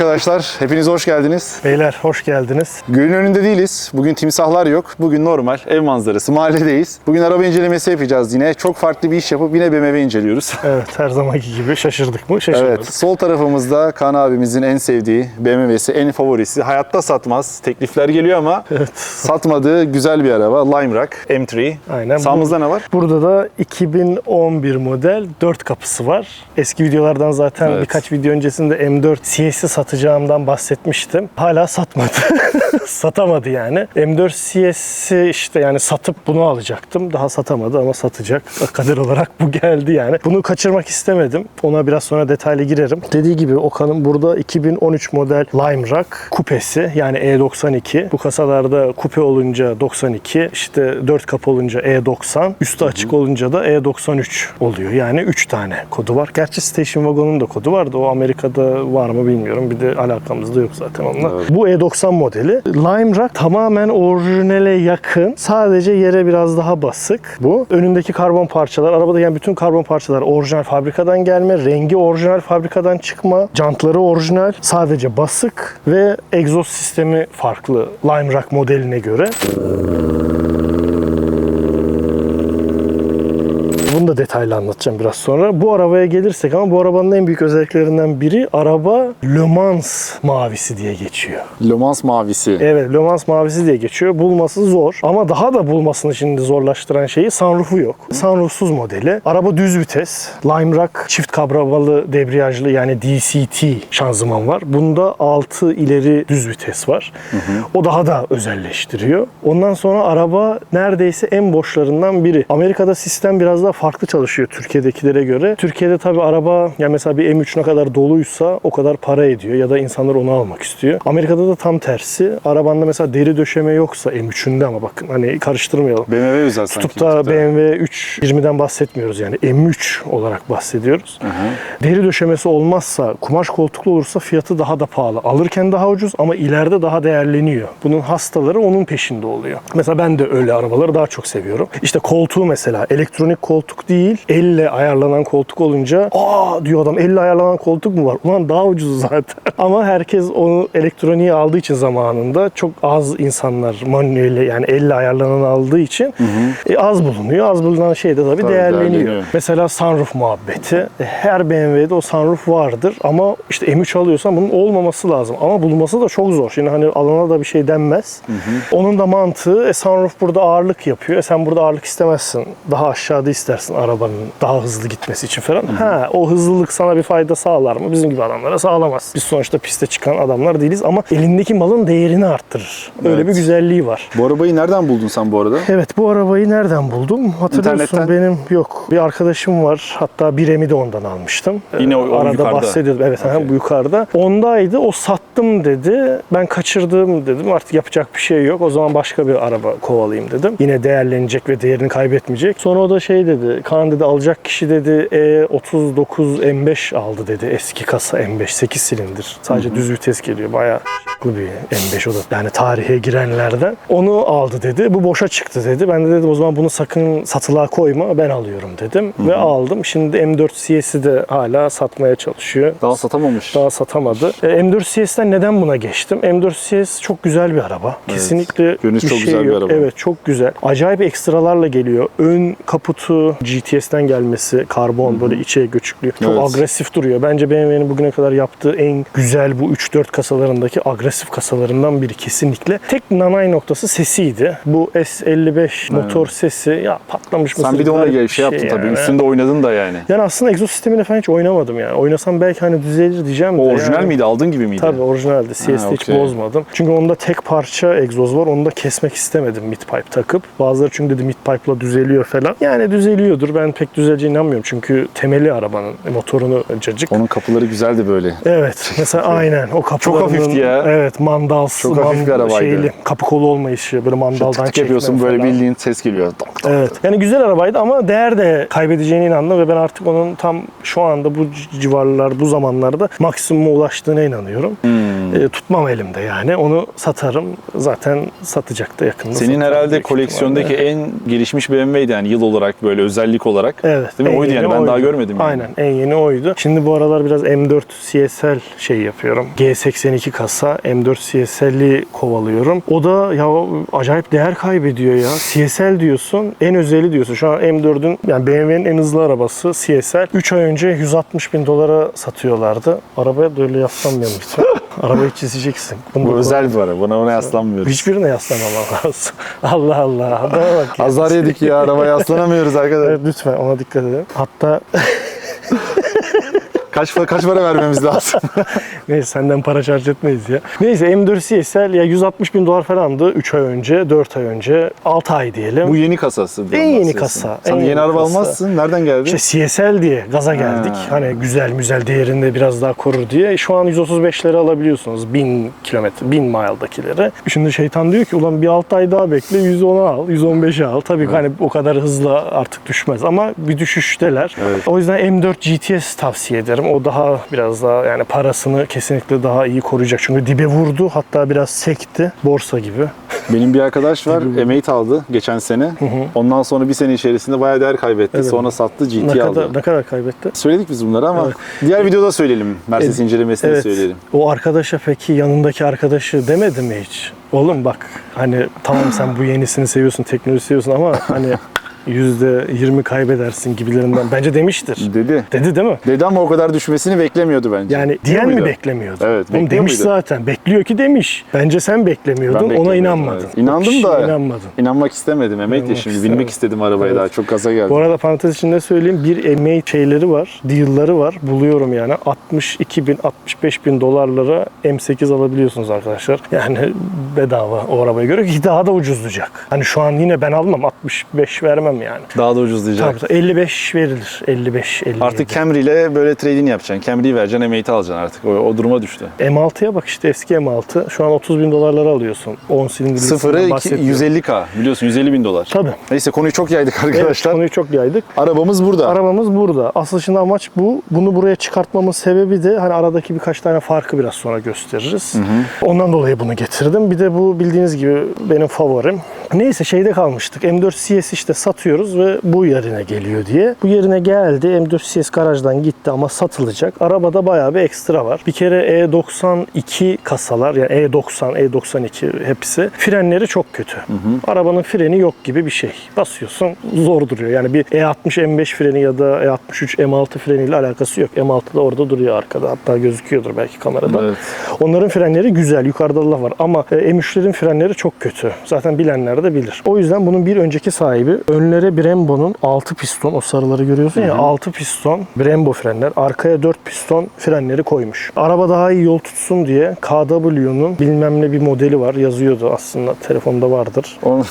Arkadaşlar, hepiniz hoş geldiniz. Beyler hoş geldiniz. Gölün önünde değiliz. Bugün timsahlar yok. Bugün normal ev manzarası, mahalledeyiz. Bugün araba incelemesi yapacağız yine. Çok farklı bir iş yapıp yine BMW inceliyoruz. Evet her zamanki gibi şaşırdık mı? Şaşırmadık. Evet, sol tarafımızda Kaan abimizin en sevdiği BMW'si, en favorisi. Hayatta satmaz. Teklifler geliyor ama satmadığı güzel bir araba. Lime Rock M3. Aynen. Sağımızda ne var? Burada da 2011 model 4 kapısı var. Eski videolardan zaten Evet. birkaç video öncesinde M4 CS'i satacağımdan bahsetmiştim. Hala satmadı. Satamadı yani. M4 CS'i işte yani satıp bunu alacaktım. Daha satamadı ama satacak. Kader olarak bu geldi yani. Bunu kaçırmak istemedim. Ona biraz sonra detaylı girerim. Dediği gibi Okan'ın burada 2013 model Lime Rock kupesi yani E92. Bu kasalarda kupe olunca 92, işte 4 kapı olunca E90, üstü açık olunca da E93 oluyor. Yani 3 tane kodu var. Gerçi Station Wagon'un da kodu vardı. O Amerika'da var mı bilmiyorum. Bir de alakamız da yok zaten onunla. Evet. Bu E90 modeli. Lime Rock tamamen orijinale yakın. Sadece yere biraz daha basık bu. Önündeki karbon parçalar, arabada yani bütün karbon parçalar orijinal fabrikadan gelme, rengi orijinal fabrikadan çıkma, jantları orijinal, sadece basık ve egzoz sistemi farklı Lime Rock modeline göre. Bunu da detaylı anlatacağım biraz sonra. Bu arabaya gelirsek ama bu arabanın en büyük özelliklerinden biri araba Le Mans mavisi diye geçiyor. Le Mans mavisi. Evet Le Mans mavisi diye geçiyor. Bulması zor ama daha da bulmasını şimdi zorlaştıran şeyi sunroofu yok. Sunroofsuz modeli. Araba düz vites. Lime Rock çift kabrabalı debriyajlı yani DCT şanzıman var. Bunda 6 ileri düz vites var. O daha da özelleştiriyor. Ondan sonra araba neredeyse en boşlarından biri. Amerika'da sistem biraz daha farklı çalışıyor Türkiye'dekilere göre. Türkiye'de tabii araba ya mesela bir M3 ne kadar doluysa o kadar para ediyor ya da insanlar onu almak istiyor. Amerika'da da tam tersi. Arabanda mesela deri döşeme yoksa M3'ünde ama bakın hani karıştırmayalım. BMW özel sanki. Tutup da BMW 320'den bahsetmiyoruz yani M3 olarak bahsediyoruz. Deri döşemesi olmazsa, kumaş koltuklu olursa fiyatı daha da pahalı. Alırken daha ucuz ama ileride daha değerleniyor. Bunun hastaları onun peşinde oluyor. Mesela ben de öyle arabaları daha çok seviyorum. İşte koltuğu mesela elektronik koltuk değil, elle ayarlanan koltuk olunca aa diyor adam elle ayarlanan koltuk mu var? Ulan daha ucuz zaten. ama herkes onu elektroniğe aldığı için zamanında çok az insanlar manuelle yani elle ayarlanan aldığı için e, az bulunuyor. Az bulunan şey de tabii, Tabii değerleniyor. değerleniyor. Mesela sunroof muhabbeti. E, Her BMW'de o sunroof vardır ama işte M3 alıyorsan bunun olmaması lazım. Ama bulması da çok zor. Şimdi hani alana da bir şey denmez. Onun da mantığı e, sunroof burada ağırlık yapıyor. E, sen burada ağırlık istemezsin. Daha aşağıda istersin arabanın daha hızlı gitmesi için falan. Ha o hızlılık sana bir fayda sağlar mı? Bizim gibi adamlara sağlamaz. Biz sonuçta piste çıkan adamlar değiliz ama elindeki malın değerini arttırır. Öyle Evet. bir güzelliği var. Bu arabayı nereden buldun sen bu arada? Evet bu arabayı nereden buldum? Hatırlıyorsun İnternetten. benim yok. Bir arkadaşım var. Hatta bir M'i de ondan almıştım. Yine o- Ee, o Arada yukarıda. bahsediyordum. Evet okay. bu yukarıda. Ondaydı. O sattım dedi. Ben kaçırdım dedim. Artık yapacak bir şey yok. O zaman başka bir araba kovalayayım dedim. Yine değerlenecek ve değerini kaybetmeyecek. Sonra o da şey dedi. Kaan dedi alacak kişi dedi E39 M5 aldı dedi. Eski kasa M5 8 silindir. Sadece düz vites geliyor. Bayağı şıklı bir M5 o da. Yani tarihe girenlerden. Onu aldı dedi. Bu boşa çıktı dedi. Ben de dedim o zaman bunu sakın satılığa koyma. Ben alıyorum dedim. Ve aldım. Şimdi M4 CS'i de hala satmaya çalışıyor. Daha satamamış. Daha satamadı. E, M4 CS'den neden buna geçtim? M4 CS çok güzel bir araba. Kesinlikle Görünüş bir çok şey güzel bir yok. araba. Evet çok güzel. Acayip ekstralarla geliyor. Ön kaputu GTS'ten gelmesi, karbon böyle içe göçüklüyor. Çok Evet. agresif duruyor. Bence BMW'nin bugüne kadar yaptığı en güzel bu 3-4 kasalarındaki agresif kasalarından biri kesinlikle. Tek nanay noktası sesiydi. Bu S55 motor sesi ya patlamış mısır Sen bir de ona bir şey yaptın tabii. yani. Üstünde oynadın da yani. Yani aslında egzoz sistemine falan hiç oynamadım yani. Oynasam belki hani düzelir diyeceğim de. O orijinal yani. miydi? Aldığın gibi miydi? Tabii orijinaldi. CS'de hiç okey. bozmadım. Çünkü onda tek parça egzoz var. Onu da kesmek istemedim mid pipe takıp. Bazıları çünkü dedi mid pipe'la düzeliyor falan. Yani düzeliyordur. Ben pek düzeleceğine inanmıyorum. Çünkü temeli arabanın motorunu cacık. Onun kapıları güzeldi böyle. Evet. Mesela aynen o kapılarının. hafifti ya. Evet mandal. Çok hafif bir arabaydı. Şeyli, kapı kolu olmayışı. Böyle mandaldan Tık tık yapıyorsun böyle falan. bildiğin ses geliyor. Tak tak. Evet. Yani güzel arabaydı ama değer de kaybedeceğine inandım ve ben artık onun tam şu anda bu civarlar, bu zamanlarda maksimuma ulaştığına inanıyorum. Hmm. E, tutmam elimde yani. Onu satarım. Zaten satacak da yakında. Senin herhalde koleksiyondaki ihtimalle. en gelişmiş BMW'ydi yani yıl olarak böyle özellik özellik olarak. Evet. Değil mi? Oydu yani, ben daha oydu. görmedim yani. Aynen en yeni oydu. Şimdi bu aralar biraz M4 CSL şey yapıyorum. G82 kasa M4 CSL'i kovalıyorum. O da ya acayip değer kaybediyor ya. CSL diyorsun en özeli diyorsun. Şu an M4'ün yani BMW'nin en hızlı arabası CSL. 3 ay önce 160 bin dolara satıyorlardı. Arabaya da öyle yaslanmayalım lütfen. Arabayı çizeceksin. Bunu Bu özel bir ara. Buna ona yaslanmıyoruz. Hiçbirine yaslanmaman lazım. Allah Allah. Adama bak ya. Azar yedik ya. Arabaya yaslanamıyoruz arkadaşlar. Evet lütfen ona dikkat edin. Hatta Kaç, kaç para vermemiz lazım? Neyse senden para şarj etmeyiz ya. Neyse M4 CSL ya 160 bin dolar falandı 3 ay önce, 4 ay önce, 6 ay diyelim. Bu yeni kasası. En yeni kasa, Sen en yeni, yeni araba kasa. almazsın. Nereden geldi? İşte CSL diye gaza geldik. Ha. Hani güzel müzel değerinde biraz daha korur diye. Şu an 135'leri alabiliyorsunuz. 1000 kilometre, 1000 mile'dakileri. Şimdi şeytan diyor ki ulan bir 6 ay daha bekle 110'a al, 115'e al. Tabii ki hani o kadar hızlı artık düşmez ama bir düşüşteler. Evet. O yüzden M4 GTS tavsiye ederim. O daha biraz daha yani parasını kesinlikle daha iyi koruyacak. Çünkü dibe vurdu hatta biraz sekti. Borsa gibi. Benim bir arkadaş var. M8 aldı geçen sene. Ondan sonra bir sene içerisinde bayağı değer kaybetti. Evet. Sonra sattı GT Ne aldı. kadar, ne kadar kaybetti? Söyledik biz bunları ama Evet. diğer videoda söyleyelim. Mercedes Evet. incelemesini Evet. söyleyelim. O arkadaşa peki yanındaki arkadaşı demedi mi hiç? Oğlum bak hani tamam sen bu yenisini seviyorsun, teknoloji seviyorsun ama hani %20 kaybedersin gibilerinden. Bence demiştir. Dedi. Dedi değil mi? Dedi ama o kadar düşmesini beklemiyordu bence. Yani diyen mi muydu? beklemiyordu? Evet, Oğlum bekliyor demiş muydu? zaten. Bekliyor ki demiş. Bence sen beklemiyordun. Ben Ona beklemiyordum, inanmadın. evet. İnandım O kişiye da- inanmadın. İnanmak istemedim Mehmet ya İnanmak şimdi. istemedim. Binmek istedim arabaya Evet. daha. Çok gaza geldi. Bu arada parantez içinde söyleyeyim bir emeği şeyleri var, deal'ları var. Buluyorum yani 62 bin, 65 bin dolarlara M8 alabiliyorsunuz arkadaşlar. Yani bedava o arabaya göre ki daha da ucuzlayacak. Hani şu an yine ben almam 65 vermem yani. Daha da ucuzlayacak. Tabii tabii 55 verilir. 55, 57. Artık Camry ile böyle trading yapacaksın. Camry'yi vereceksin, M8 alacaksın artık. O, o duruma düştü. M6'ya bak işte eski M6. Şu an 30 bin dolarlara alıyorsun. 10 silindirli. Sıfırı iki- 150k. Biliyorsun 150 bin dolar. Tabii. Neyse konuyu çok yaydık Evet, arkadaşlar. konuyu çok yaydık. Arabamız burada. Arabamız burada. Asıl şimdi amaç bu. Bunu buraya çıkartmamın sebebi de hani aradaki birkaç tane farkı biraz sonra gösteririz. Ondan dolayı bunu getirdim. Bir de bu bildiğiniz gibi benim favorim. Neyse şeyde kalmıştık. M4 CS işte satıyoruz ve bu yerine geliyor diye. Bu yerine geldi. M4 CS garajdan gitti ama satılacak. Arabada bayağı bir ekstra var. Bir kere E92 kasalar yani E E90, E92 hepsi frenleri çok kötü. Arabanın freni yok gibi bir şey. Basıyorsun zor duruyor. Yani bir E60 M5 freni ya da E63 M6 freniyle alakası yok. M6 da orada duruyor arkada. Hatta gözüküyordur belki kamerada. Evet. Onların frenleri güzel. Yukarıda Allah var. Ama e, M3'lerin frenleri çok kötü. Zaten bilenler de bilir. O yüzden bunun bir önceki sahibi önlere Brembo'nun 6 piston o sarıları görüyorsun ya 6 piston Brembo frenler. Arkaya 4 piston frenleri koymuş. Araba daha iyi yol tutsun diye KW'nun bilmem ne bir modeli var. Yazıyordu aslında. Telefonda vardır. Onu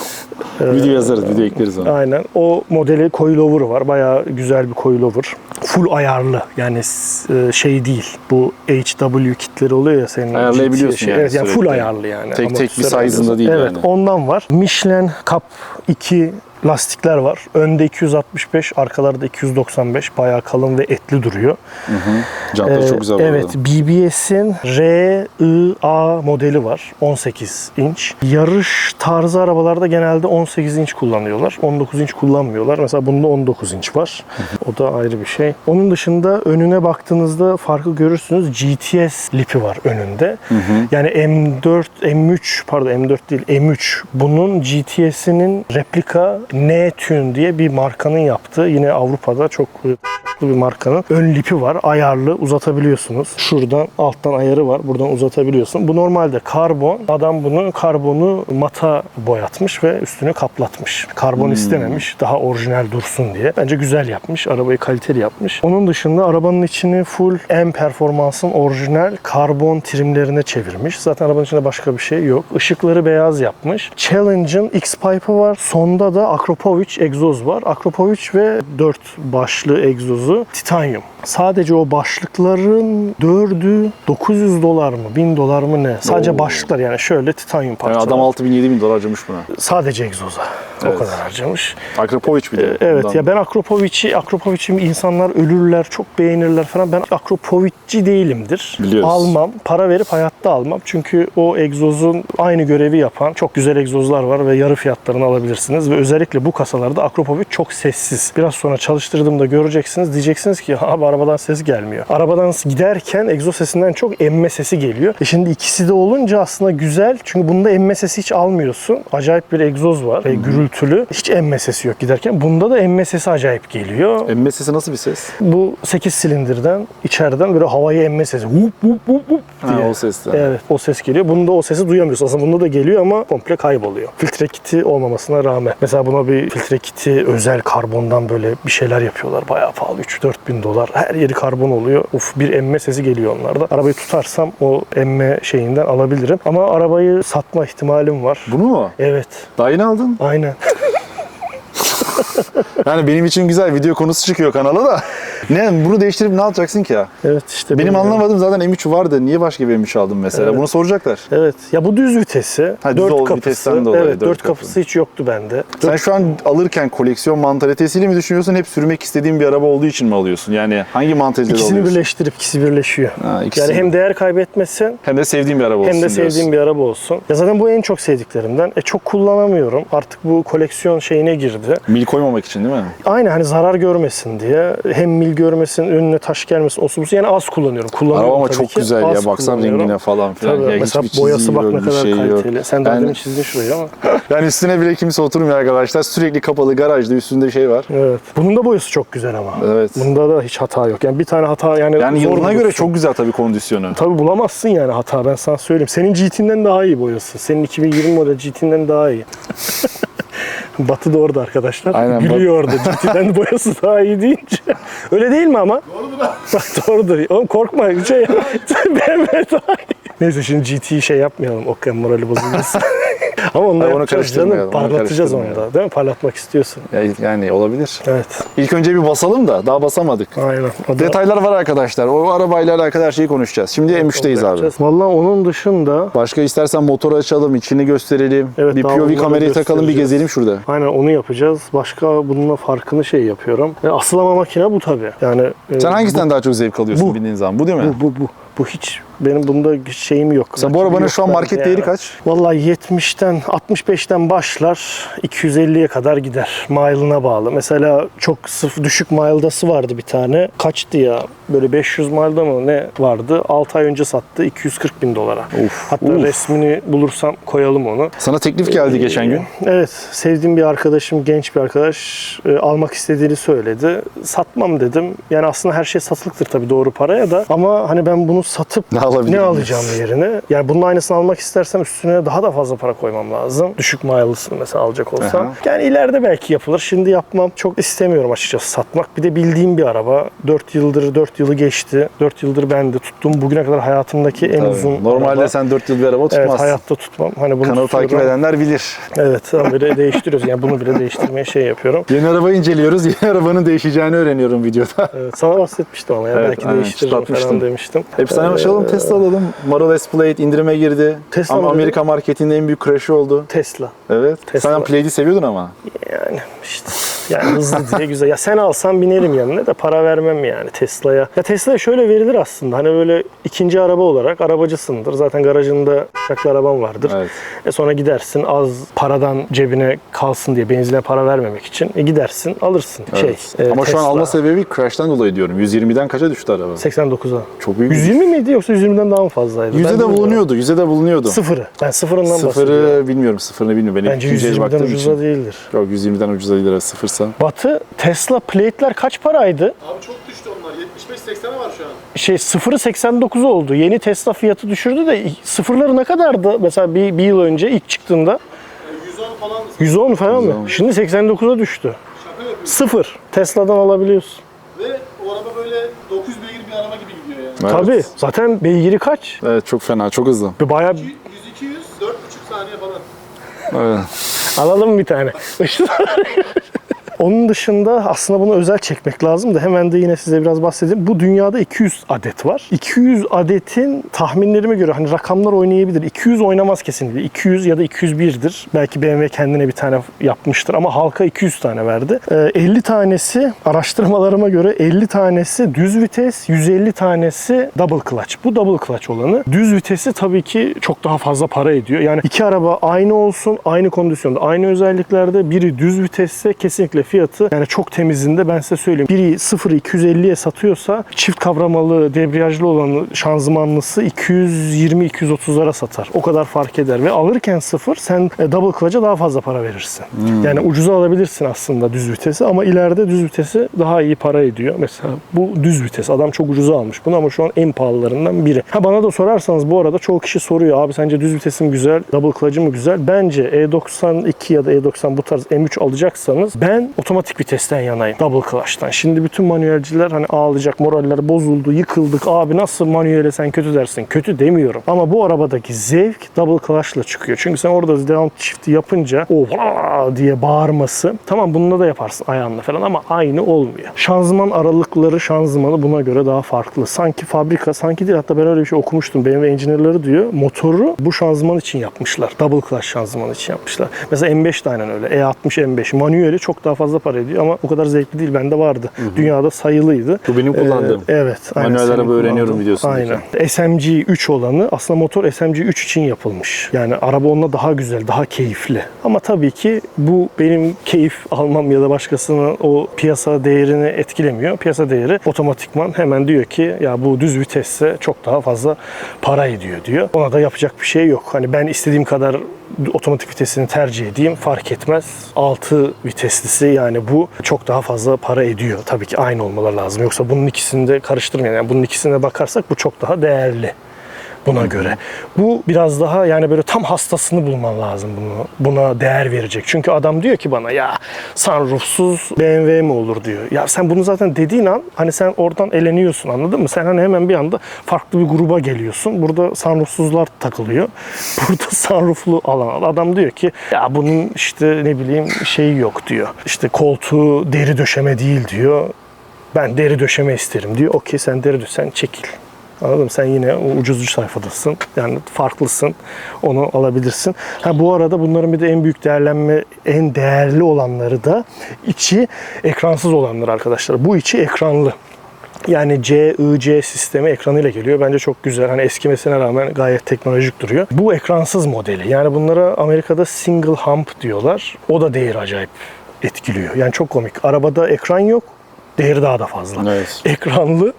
video yazarız, video ekleriz onu. Aynen. O modeli coilover var. Bayağı güzel bir coilover. Full ayarlı. Yani e, şey değil. Bu HW kitleri oluyor ya senin. Ayarlayabiliyorsun 'ye yani Evet yani full ayarlı yani. Tek tek bir size'ında değil evet, yani. ondan var. Michelin Cup 2 lastikler var. Önde 265, arkalarda 295. Bayağı kalın ve etli duruyor. Jantları Ee, çok güzel Evet. BBS'in RIA modeli var. 18 inç. Yarış tarzı arabalarda genelde 18 inç kullanıyorlar. 19 inç kullanmıyorlar. Mesela bunda 19 inç var. O da ayrı bir şey. Onun dışında önüne baktığınızda farkı görürsünüz. GTS lipi var önünde. Yani M4, M3 pardon M4 değil M3. Bunun GTS'inin replika N-Tune diye bir markanın yaptığı yine Avrupa'da çok e, bir markanın ön lipi var. Ayarlı uzatabiliyorsunuz. Şuradan alttan ayarı var. Buradan uzatabiliyorsun. Bu normalde karbon. Adam bunu karbonu mata boyatmış ve üstüne kaplatmış. Karbon istememiş. Daha orijinal dursun diye. Bence güzel yapmış. Arabayı kaliteli yapmış. Onun dışında arabanın içini full M performansın orijinal karbon trimlerine çevirmiş. Zaten arabanın içinde başka bir şey yok. Işıkları beyaz yapmış. Challenge'ın X-Pipe'ı var. Sonda da Akropovic egzoz var. Akropovic ve 4 başlı egzozu titanyum. Sadece o başlıkların dördü 900 dolar mı 1000 dolar mı ne? Sadece Oo. başlıklar yani şöyle titanyum Yani parçalar. adam 6000 7000 dolar harcamış buna. Sadece egzoza Evet. o kadar harcamış. Akrapovic bir de. Evet Bundan. ya ben Akropovic'i, Akropovic'i insanlar ölürler, çok beğenirler falan. Ben Akropovic'ci değilimdir. Biliyoruz. Almam, para verip hayatta almam. Çünkü o egzozun aynı görevi yapan çok güzel egzozlar var ve yarı fiyatlarını alabilirsiniz. Ve özellikle bu kasalarda Akropovic çok sessiz. Biraz sonra çalıştırdığımda göreceksiniz. Diyeceksiniz ki abi arabadan ses gelmiyor. Arabadan giderken egzoz sesinden çok emme sesi geliyor. E şimdi ikisi de olunca aslında güzel. Çünkü bunda emme sesi hiç almıyorsun. Acayip bir egzoz var. ve gürültülü. Hiç emme sesi yok giderken. Bunda da emme sesi acayip geliyor. Emme sesi nasıl bir ses? Bu 8 silindirden içeriden böyle havayı emme sesi. Vup vup vup Ha, diye. o sesle. Evet o ses geliyor. Bunda o sesi duyamıyorsun. Aslında bunda da geliyor ama komple kayboluyor. Filtre kiti olmamasına rağmen. Mesela buna bir filtre kiti özel karbondan böyle bir şeyler yapıyorlar. Bayağı pahalı. 3-4 bin dolar. Her yeri karbon oluyor. Uf bir emme sesi geliyor onlarda. Arabayı tutarsam o emme şeyinden alabilirim. Ama arabayı satma ihtimalim var. Bunu mu? Evet. Daha yeni aldın. Aynen. Yani benim için güzel video konusu çıkıyor kanala da. Ne bunu değiştirip ne yapacaksın ki ya? Evet işte. Benim bilmiyorum. anlamadığım zaten M3 vardı. Niye başka bir M3 aldın mesela? Evet. Bunu soracaklar. Evet. Ya bu düz vitesi. Ha, düz 4 ol- kapısı. dolayı evet, dört 4 kapı. kapısı hiç yoktu bende. Sen şu an alırken koleksiyon mantalitesiyle mi düşünüyorsun? Hep sürmek istediğin bir araba olduğu için mi alıyorsun? Yani hangi mantalitede İkisini alıyorsun? birleştirip ikisi birleşiyor. Ha, ikisini. Yani hem değer kaybetmesin Hem de sevdiğin bir araba olsun hem de sevdiğim diyorsun. bir araba olsun. Ya zaten bu en çok sevdiklerimden. E çok kullanamıyorum. Artık bu koleksiyon şeyine girdi. Mil koymamak için değil mi? Aynı hani zarar görmesin diye. Hem mil görmesin, önüne taş gelmesin, olsun busu. Yani az kullanıyorum. Kullanıyorum Araba ama tabii çok ki. güzel Az ya. Baksana kullanıyorum. rengine falan filan. Tabii. Ya Mesela hiçbir boyası bak yok, ne bir kadar şey yok. kaliteli. Sen daha Ben- demin çizdin şurayı ama. Yani üstüne bile kimse oturmuyor arkadaşlar. Sürekli kapalı garajda üstünde şey var. Evet. Bunun da boyası çok güzel ama. Evet. Bunda da hiç hata yok. Yani bir tane hata yani Yani zor yılına göre çok güzel tabii kondisyonu. Tabii bulamazsın yani hata ben sana söyleyeyim. Senin GT'nden daha iyi boyası. Senin 2020 model GT'nden daha iyi. Batı da orada arkadaşlar. Aynen, Gülüyor orada. GT'den boyası daha iyi deyince. Öyle değil mi ama? Doğru mu Bak doğrudur. Oğlum korkma. Şey, BMW daha iyi. Neyse şimdi GT'yi şey yapmayalım. O morali bozulmasın. ama onu onu yapacağız karıştırmayalım, canım. onu Parlatacağız onu karıştırmayalım. da. Değil mi? Parlatmak istiyorsun. Ya- Yani olabilir. Evet. İlk önce bir basalım da daha basamadık. Aynen. O da- Detaylar var arkadaşlar. O arabayla alakalı her şeyi konuşacağız. Şimdi M3'teyiz abi. Vallahi onun dışında Başka istersen motoru açalım, içini gösterelim. Evet, bir POV kamerayı takalım, bir gezelim şurada. Aynen onu yapacağız. Başka bununla farkını şey yapıyorum. E, asıl ama makine bu tabii. Yani e, Sen hangisinden daha çok zevk alıyorsun bu. bindiğin zaman? Bu değil mi? bu, bu bu bu hiç benim bunda şeyim yok. Sen bu Rakibi arabanın şu an market yani. değeri kaç? Vallahi 70'ten 65'ten başlar 250'ye kadar gider. Mile'ına bağlı. Mesela çok sıf düşük mile'dası vardı bir tane. Kaçtı ya? Böyle 500 mile'da mı ne vardı? 6 ay önce sattı 240 bin dolara. Of, Hatta uf. resmini bulursam koyalım onu. Sana teklif geldi geçen gün. Evet, sevdiğim bir arkadaşım, genç bir arkadaş e, almak istediğini söyledi. Satmam dedim. Yani aslında her şey satılıktır tabii doğru paraya da. Ama hani ben bunu satıp alabilirim? ne alacağım yerine? Yani bunun aynısını almak istersem üstüne daha da fazla para koymam lazım. Düşük mile'lısını mesela alacak olsam. Aha. Yani ileride belki yapılır. Şimdi yapmam. Çok istemiyorum açıkçası satmak. Bir de bildiğim bir araba. 4 yıldır, 4 yılı geçti. 4 yıldır ben de tuttum. Bugüne kadar hayatımdaki en Tabii. uzun Normalde araba. sen 4 yıl bir araba tutmazsın. Evet hayatta tutmam. Hani bunu Kanalı takip tutuyorum. edenler bilir. Evet, bile değiştiriyoruz. Yani bunu bile değiştirmeye şey yapıyorum. Yeni arabayı inceliyoruz. Yeni arabanın değişeceğini öğreniyorum videoda. Evet, sana bahsetmiştim ama ya Evet, belki aynen, değiştiririm falan demiştim. Efsane Ee. Tesla alalım. Model S Plaid indirime girdi. Tesla ama? Amerika marketinin en büyük crash'ı oldu. Tesla. Evet. Tesla. Sen Plaid'i seviyordun ama. Yani işte yani hızlı diye güzel. Ya sen alsan binerim yanına da para vermem yani Tesla'ya. Ya Tesla'ya şöyle verilir aslında. Hani böyle ikinci araba olarak arabacısındır. Zaten garajında uçaklı araban vardır. Evet. E sonra gidersin az paradan cebine kalsın diye benzine para vermemek için. E gidersin alırsın. Evet. Şey, e, Ama şu an Tesla. alma sebebi crash'tan dolayı diyorum. 120'den kaça düştü araba? 89'a. Çok büyük. 120 miydi yoksa 120'den daha mı fazlaydı? Ben Yüzde de bulunuyordu. Yüzde de bulunuyordu. Sıfırı. Ben sıfırından bahsediyorum. Sıfırı bilmiyorum. Sıfırını bilmiyorum. Benim Bence ikinci el 120'den baktığım ucuza için. değildir. Yok 120'den ucuza değil lira sıfırsa. Batı Tesla plate'ler kaç paraydı? Abi çok düştü onlar. 75-80'e var şu an. Şey sıfırı 89 oldu. Yeni Tesla fiyatı düşürdü de sıfırları ne kadardı? Mesela bir, bir yıl önce ilk çıktığında Yani 110 falan 110 falan 110. mı? Şimdi 89'a düştü. şaka yapıyorsun. Sıfır. Tesla'dan alabiliyorsun. Ve o araba böyle 900 beygir bir araba gibi. Evet. Tabii. Zaten beygiri kaç? Evet çok fena. Çok hızlı. Bir Bayağı 100-200, 4,5 saniye falan. Evet. alalım bir tane. Onun dışında aslında bunu özel çekmek lazım da hemen de yine size biraz bahsedeyim. Bu dünyada 200 adet var. 200 adetin tahminlerime göre hani rakamlar oynayabilir. 200 oynamaz kesinlikle. 200 ya da 201'dir. Belki BMW kendine bir tane yapmıştır ama halka 200 tane verdi. Ee, 50 tanesi araştırmalarıma göre 50 tanesi düz vites, 150 tanesi double clutch. Bu double clutch olanı. Düz vitesi tabii ki çok daha fazla para ediyor. Yani iki araba aynı olsun, aynı kondisyonda, aynı özelliklerde. Biri düz vitesse kesinlikle fiyatı yani çok temizinde ben size söyleyeyim. Biri 0'ı 250'ye satıyorsa çift kavramalı, debriyajlı olanı şanzımanlısı 220-230'lara satar. O kadar fark eder ve alırken sıfır sen e, double clutch'a daha fazla para verirsin. Yani ucuza alabilirsin aslında düz vitesi ama ileride düz vitesi daha iyi para ediyor. Mesela bu düz vites. Adam çok ucuza almış bunu ama şu an en pahalılarından biri. Ha bana da sorarsanız bu arada çoğu kişi soruyor. Abi sence düz vitesim güzel, double clutch'ı mı güzel? Bence E92 ya da E90 bu tarz M3 alacaksanız ben otomatik vitesten yanayım. Double clutch'tan. Şimdi bütün manuelciler hani ağlayacak, moraller bozuldu, yıkıldık. Abi nasıl manuele sen kötü dersin? Kötü demiyorum. Ama bu arabadaki zevk double clutch'la çıkıyor. Çünkü sen orada down shift'i yapınca o diye bağırması. Tamam bununla da yaparsın ayağınla falan ama aynı olmuyor. Şanzıman aralıkları şanzımanı buna göre daha farklı. Sanki fabrika, sanki değil hatta ben öyle bir şey okumuştum. BMW engineer'ları diyor motoru bu şanzıman için yapmışlar. Double clutch şanzıman için yapmışlar. Mesela M5 de aynen öyle. E60 M5. Manueli çok daha fazla para ediyor ama o kadar zevkli değil. Bende vardı. Dünyada sayılıydı. Bu benim kullandığım. Ee, evet. Manuel araba öğreniyorum videosundaki. Aynen. SMG 3 olanı aslında motor SMG 3 için yapılmış. Yani araba onunla daha güzel, daha keyifli. Ama tabii ki bu benim keyif almam ya da başkasının o piyasa değerini etkilemiyor. Piyasa değeri otomatikman hemen diyor ki ya bu düz vitesse çok daha fazla para ediyor diyor. Ona da yapacak bir şey yok. Hani ben istediğim kadar otomatik vitesini tercih edeyim fark etmez. 6 viteslisi yani bu çok daha fazla para ediyor. Tabii ki aynı olmaları lazım. Yoksa bunun ikisini de karıştırmayalım. Yani bunun ikisine bakarsak bu çok daha değerli buna göre. Bu biraz daha yani böyle tam hastasını bulman lazım bunu. Buna değer verecek. Çünkü adam diyor ki bana ya sunroofsuz BMW mi olur diyor. Ya sen bunu zaten dediğin an hani sen oradan eleniyorsun anladın mı? Sen hani hemen bir anda farklı bir gruba geliyorsun. Burada sunroofsuzlar takılıyor. Burada sunrooflu alan. Adam diyor ki ya bunun işte ne bileyim şeyi yok diyor. İşte koltuğu deri döşeme değil diyor. Ben deri döşeme isterim diyor. Okey sen deri döşe sen çekil. Anladın mı? Sen yine o ucuzcu sayfadasın. Yani farklısın. Onu alabilirsin. Ha bu arada bunların bir de en büyük değerlenme, en değerli olanları da içi ekransız olanlar arkadaşlar. Bu içi ekranlı. Yani C, I, C sistemi ekranıyla geliyor. Bence çok güzel. Hani eskimesine rağmen gayet teknolojik duruyor. Bu ekransız modeli. Yani bunlara Amerika'da single hump diyorlar. O da değeri acayip etkiliyor. Yani çok komik. Arabada ekran yok. Değeri daha da fazla. Evet. Ekranlı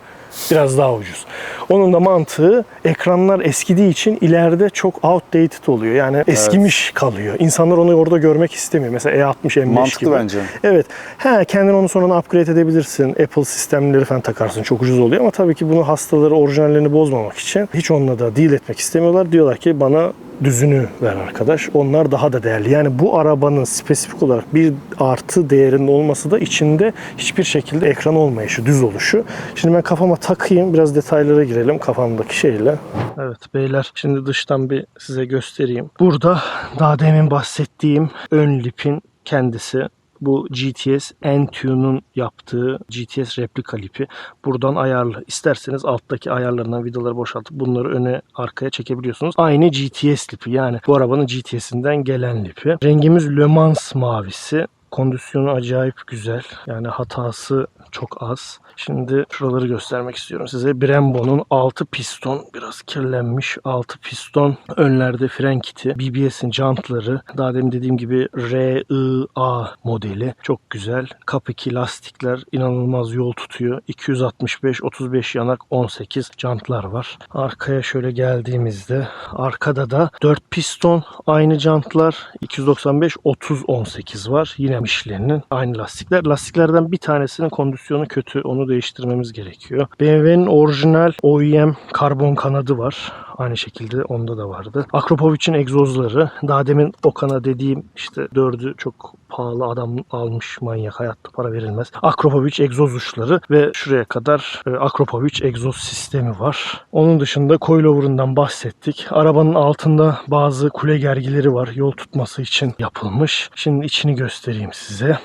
biraz daha ucuz. Onun da mantığı ekranlar eskidiği için ileride çok outdated oluyor. Yani eskimiş kalıyor. İnsanlar onu orada görmek istemiyor. Mesela E60 M5 Mantıklı gibi. bence. Evet. He, kendin onu sonra upgrade edebilirsin. Apple sistemleri falan takarsın. Çok ucuz oluyor ama tabii ki bunu hastaları orijinallerini bozmamak için hiç onunla da deal etmek istemiyorlar. Diyorlar ki bana düzünü ver arkadaş. Onlar daha da değerli. Yani bu arabanın spesifik olarak bir artı değerinin olması da içinde hiçbir şekilde ekran olmayışı, düz oluşu. Şimdi ben kafama takayım. Biraz detaylara girelim kafamdaki şeyle. Evet beyler şimdi dıştan bir size göstereyim. Burada daha demin bahsettiğim ön lipin kendisi. Bu GTS Entune'un yaptığı GTS replika lipi. Buradan ayarlı. İsterseniz alttaki ayarlarından vidaları boşaltıp bunları öne arkaya çekebiliyorsunuz. Aynı GTS lipi yani bu arabanın GTS'inden gelen lipi. Rengimiz Le Mans mavisi. Kondisyonu acayip güzel. Yani hatası çok az. Şimdi şuraları göstermek istiyorum size. Brembo'nun 6 piston biraz kirlenmiş. 6 piston önlerde fren kiti. BBS'in jantları. Daha demin dediğim gibi RIA modeli. Çok güzel. Kap 2 lastikler inanılmaz yol tutuyor. 265 35 yanak 18 jantlar var. Arkaya şöyle geldiğimizde arkada da 4 piston aynı jantlar 295 30 18 var. Yine Michelin'in aynı lastikler. Lastiklerden bir tanesinin kondisyonu kötü. Onu değiştirmemiz gerekiyor. BMW'nin orijinal OEM karbon kanadı var. Aynı şekilde onda da vardı. Akropovic'in egzozları. Daha demin Okan'a dediğim işte dördü çok pahalı adam almış manyak hayatta para verilmez. Akropovic egzoz uçları ve şuraya kadar e, Akropovic egzoz sistemi var. Onun dışında coilover'ından bahsettik. Arabanın altında bazı kule gergileri var. Yol tutması için yapılmış. Şimdi içini göstereyim size.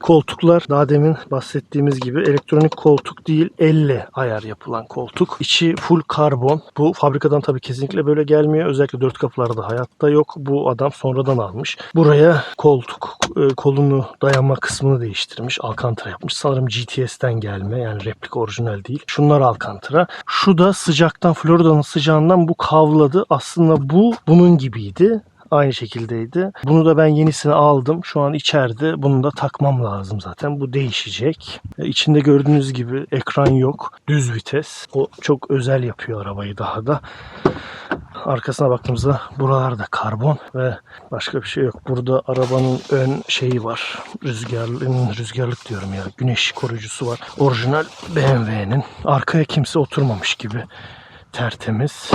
Koltuklar daha demin bahsettiğimiz gibi elektronik koltuk değil elle ayar yapılan koltuk. İçi full karbon. Bu fabrikadan tabii kesinlikle böyle gelmiyor. Özellikle dört kapılarda hayatta yok. Bu adam sonradan almış. Buraya koltuk e, kolunu dayanma kısmını değiştirmiş. Alcantara yapmış. Sanırım GTS'ten gelme yani replika orijinal değil. Şunlar Alcantara. Şu da sıcaktan Florida'nın sıcağından bu kavladı. Aslında bu bunun gibiydi. Aynı şekildeydi. Bunu da ben yenisini aldım. Şu an içeride. Bunu da takmam lazım zaten. Bu değişecek. E, İçinde gördüğünüz gibi ekran yok. Düz vites. O çok özel yapıyor arabayı daha da. Arkasına baktığımızda buralarda karbon ve başka bir şey yok. Burada arabanın ön şeyi var. Rüzgarlı, rüzgarlık diyorum ya. Güneş koruyucusu var. Orijinal BMW'nin. Arkaya kimse oturmamış gibi. Tertemiz.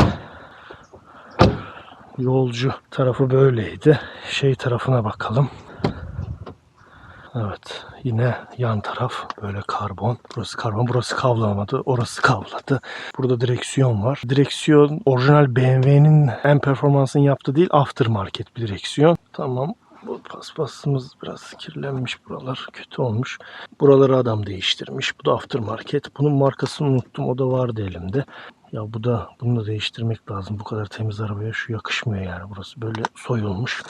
Yolcu tarafı böyleydi. Şey tarafına bakalım. Evet. Yine yan taraf böyle karbon. Burası karbon. Burası kavlamadı. Orası kavladı. Burada direksiyon var. Direksiyon orijinal BMW'nin en performansını yaptığı değil aftermarket bir direksiyon. Tamam. Bu paspasımız biraz kirlenmiş buralar. Kötü olmuş. Buraları adam değiştirmiş. Bu da aftermarket. Bunun markasını unuttum. O da vardı elimde. Ya bu da bunu da değiştirmek lazım. Bu kadar temiz arabaya şu yakışmıyor yani. Burası böyle soyulmuş.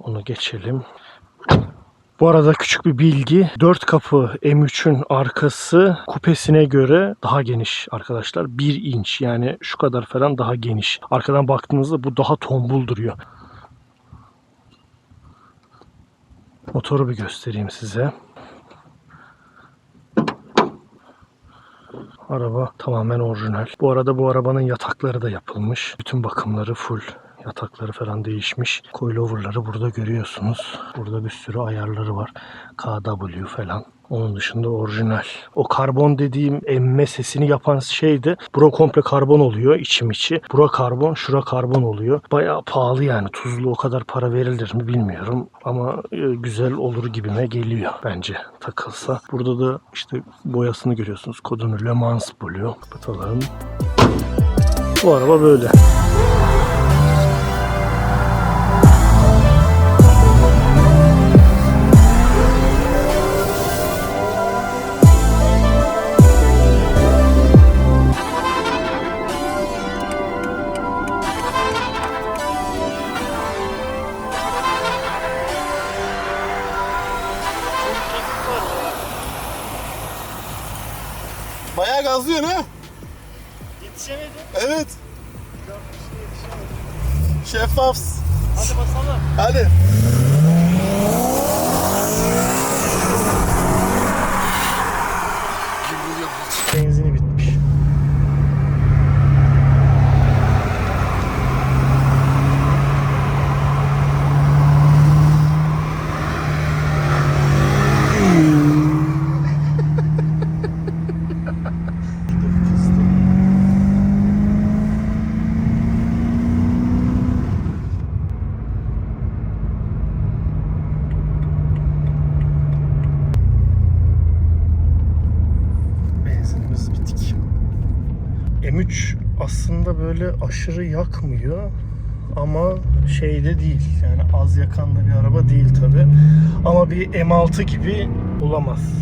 Onu geçelim. Bu arada küçük bir bilgi. 4 kapı M3'ün arkası kupesine göre daha geniş arkadaşlar. 1 inç yani şu kadar falan daha geniş. Arkadan baktığınızda bu daha tombul duruyor. Motoru bir göstereyim size. Araba tamamen orijinal. Bu arada bu arabanın yatakları da yapılmış. Bütün bakımları full. Yatakları falan değişmiş. Coilover'ları burada görüyorsunuz. Burada bir sürü ayarları var. KW falan. Onun dışında orijinal. O karbon dediğim emme sesini yapan şey de bura komple karbon oluyor içim içi. Bura karbon, şura karbon oluyor. Bayağı pahalı yani. Tuzlu o kadar para verilir mi bilmiyorum. Ama e, güzel olur gibime geliyor bence takılsa. Burada da işte boyasını görüyorsunuz. Kodunu Le Mans Blue. Kapatalım. Bu araba böyle. Gazlıyorsun ha? Yetişemedim. Evet. Şeffafs. Hadi basalım. Hadi. Aslında böyle aşırı yakmıyor ama şeyde değil yani az yakan da bir araba değil tabi ama bir M6 gibi olamaz.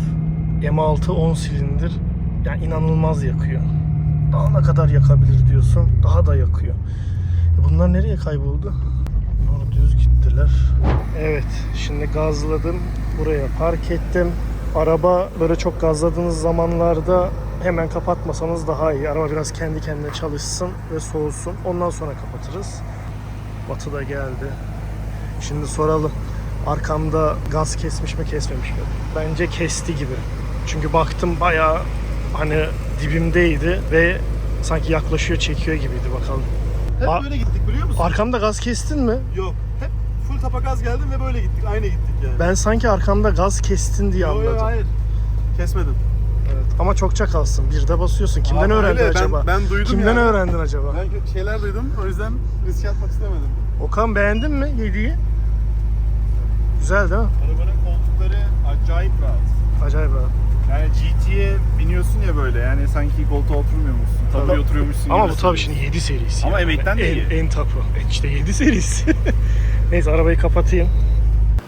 M6 10 silindir yani inanılmaz yakıyor. Daha ne kadar yakabilir diyorsun daha da yakıyor. E bunlar nereye kayboldu? Bunlar düz gittiler. Evet şimdi gazladım buraya park ettim. Araba böyle çok gazladığınız zamanlarda hemen kapatmasanız daha iyi. Araba biraz kendi kendine çalışsın ve soğusun. Ondan sonra kapatırız. Batı da geldi. Şimdi soralım. Arkamda gaz kesmiş mi kesmemiş mi? Bence kesti gibi. Çünkü baktım bayağı hani dibimdeydi ve sanki yaklaşıyor çekiyor gibiydi bakalım. Hep Ar- böyle gittik biliyor musun? Arkamda gaz kestin mi? Yok. Hep full tapa gaz geldim ve böyle gittik. Aynı gittik yani. Ben sanki arkamda gaz kestin diye Yo, anladım. hayır. Kesmedim. Ama çokça kalsın. Bir de basıyorsun. Kimden Abi öğrendin öyle, ben- acaba? ben duydum Kimden yani. öğrendin acaba? Ben şeyler duydum. O yüzden riske atmak istemedim. Okan beğendin mi yediği? Güzel değil mi? Arabanın koltukları acayip rahat. Acayip abi. Yani GT'ye biniyorsun ya böyle yani sanki koltuğa oturmuyormuşsun. Tabii oturuyormuşsun Ama bu tabii şimdi 7 serisi. Ama yani. emekten de en, iyi. En tapu. İşte 7 serisi. Neyse arabayı kapatayım.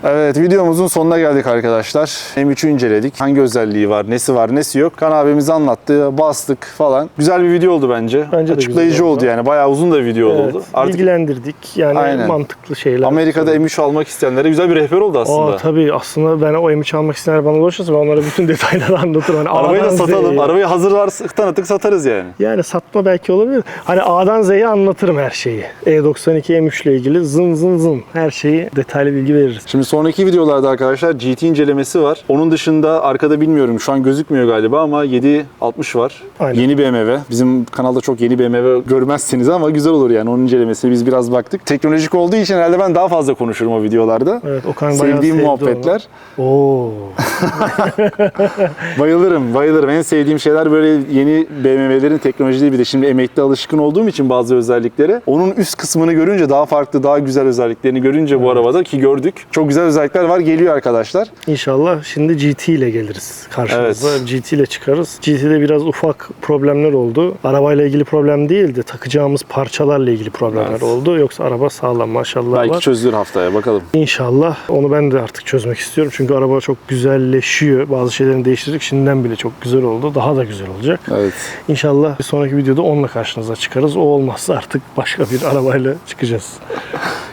Evet videomuzun sonuna geldik arkadaşlar. M3'ü inceledik. Hangi özelliği var, nesi var, nesi yok. Kan abimiz anlattı, bastık falan. Güzel bir video oldu bence. Bence Açıklayıcı oldu. oldu yani. Bayağı uzun da video Evet, oldu. Artık bilgilendirdik. Yani Aynen. mantıklı şeyler. Amerika'da M3 almak isteyenlere güzel bir rehber oldu aslında. Aa, tabii aslında ben o M3 almak isteyenler bana ulaşırsa ben onlara bütün detayları anlatırım. Hani Arabayı da satalım. Z'ye. Arabayı hazır varsa tanıtık satarız yani. Yani satma belki olabilir. Hani A'dan Z'ye anlatırım her şeyi. E92 M3 ile ilgili zın zın zın her şeyi detaylı bilgi veririz. Şimdi sonraki videolarda arkadaşlar GT incelemesi var. Onun dışında arkada bilmiyorum şu an gözükmüyor galiba ama 760 var. Aynen. Yeni BMW. Bizim kanalda çok yeni BMW görmezsiniz ama güzel olur yani onun incelemesini biz biraz baktık. Teknolojik olduğu için herhalde ben daha fazla konuşurum o videolarda. Evet Okan Sevdiğim sevdi muhabbetler. onu. Oo. Bayılırım, bayılırım. En sevdiğim şeyler böyle yeni BMW'lerin teknolojisi bir de şimdi emekli alışkın olduğum için bazı özelliklere. Onun üst kısmını görünce daha farklı, daha güzel özelliklerini görünce bu arabada ki gördük. Çok güzel özellikler var. Geliyor arkadaşlar. İnşallah şimdi GT ile geliriz karşınıza. Evet. GT ile çıkarız. GT'de biraz ufak problemler oldu. Arabayla ilgili problem değildi. Takacağımız parçalarla ilgili problemler Evet. oldu. Yoksa araba sağlam maşallah Belki var. çözülür haftaya bakalım. İnşallah onu ben de artık çözmek istiyorum. Çünkü araba çok güzelleşiyor. Bazı şeylerini değiştirdik. Şimdiden bile çok güzel oldu. Daha da güzel olacak. Evet. İnşallah bir sonraki videoda onunla karşınıza çıkarız. O olmazsa artık başka bir arabayla çıkacağız.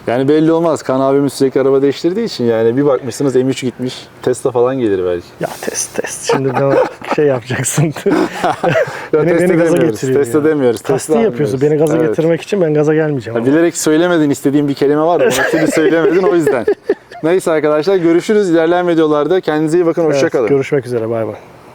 Yani belli olmaz. Kan abimiz sürekli araba değiştirdiği için yani bir bakmışsınız M3 gitmiş. Tesla falan gelir belki. Ya test test. Şimdi bana şey yapacaksın. Ya Beni- Tesla beni gaza getiriyor Tesla ya. Kasti yapıyorsun. Beni gaza Evet. getirmek için ben gaza gelmeyeceğim. Ya bilerek söylemedin istediğim bir kelime var. Onu şimdi söylemedin o yüzden. Neyse arkadaşlar görüşürüz ilerleyen videolarda. Kendinize iyi bakın. Evet, Hoşçakalın. görüşmek üzere. Bay bay.